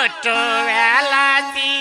ছোট ছোটবেলাতি